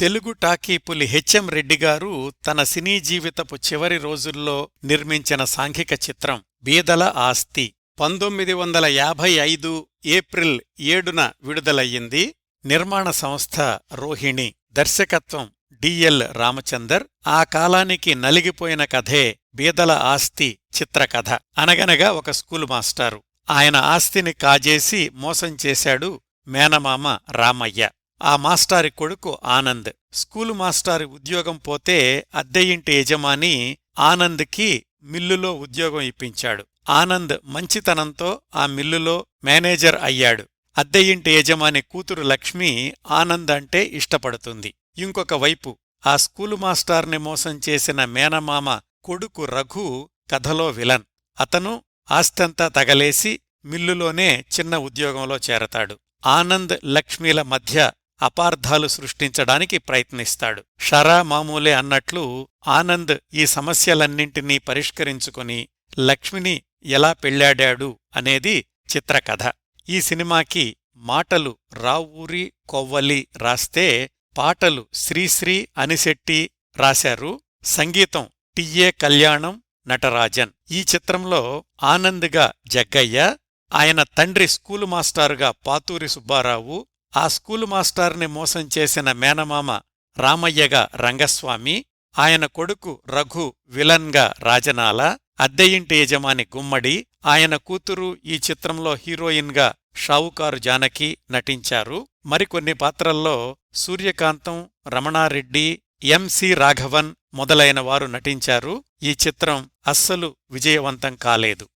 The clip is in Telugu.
తెలుగు టాకీపులి హెచ్ఎం రెడ్డిగారు తన సినీ జీవితపు చివరి రోజుల్లో నిర్మించిన సాంఘిక చిత్రం బీదల ఆస్తి. పంతొమ్మిది వందల యాభై ఐదు ఏప్రిల్ ఏడున విడుదలయ్యింది. నిర్మాణ సంస్థ రోహిణి. దర్శకత్వం డిఎల్ రామచందర్. ఆ కాలానికి నలిగిపోయిన కథే బీదల ఆస్తి చిత్రకథ అనగనగా ఒక స్కూలు మాస్టారు. ఆయన ఆస్తిని కాజేసి మోసం చేశాడు మేనమామ రామయ్య. ఆ మాస్టారి కొడుకు ఆనంద్. స్కూలు మాస్టారి ఉద్యోగం పోతే అద్దెయింటి యజమాని ఆనంద్కి మిల్లులో ఉద్యోగం ఇప్పించాడు. ఆనంద్ మంచితనంతో ఆ మిల్లులో మేనేజర్ అయ్యాడు. అద్దె ఇంటి యజమాని కూతురు లక్ష్మి ఆనంద్ అంటే ఇష్టపడుతుంది. ఇంకొక వైపు ఆ స్కూలు మాస్టార్ని మోసం చేసిన మేనమామ కొడుకు రఘు కథలో విలన్. అతను ఆస్తంతా తగలేసి మిల్లులోనే చిన్న ఉద్యోగంలో చేరతాడు. ఆనంద్ లక్ష్మీల మధ్య అపార్థాలు సృష్టించడానికి ప్రయత్నిస్తాడు. షరా మామూలే అన్నట్లు ఆనంద్ ఈ సమస్యలన్నింటినీ పరిష్కరించుకుని లక్ష్మిని ఎలా పెళ్ళాడాడు అనేది చిత్రకథ. ఈ సినిమాకి మాటలు రావూరి కొవ్వలి రాస్తే పాటలు శ్రీశ్రీ అనిశెట్టి రాశారు. సంగీతం టిఏ కళ్యాణం నటరాజన్. ఈ చిత్రంలో ఆనంద్గా జగ్గయ్య ఆయన తండ్రి స్కూలు మాస్టారుగా పాతూరి సుబ్బారావు ఆ స్కూలు మాస్టార్ని మోసం చేసిన మేనమామ రామయ్యగా రంగస్వామి ఆయన కొడుకు రఘు విలన్గా రాజనాల అద్దె ఇంటి యజమాని గుమ్మడి ఆయన కూతురు ఈ చిత్రంలో హీరోయిన్గా షావుకారు జానకి నటించారు. మరికొన్ని పాత్రల్లో సూర్యకాంతం రమణారెడ్డి ఎంసి రాఘవన్ మొదలైన వారు నటించారు. ఈ చిత్రం అస్సలు విజయవంతం కాలేదు.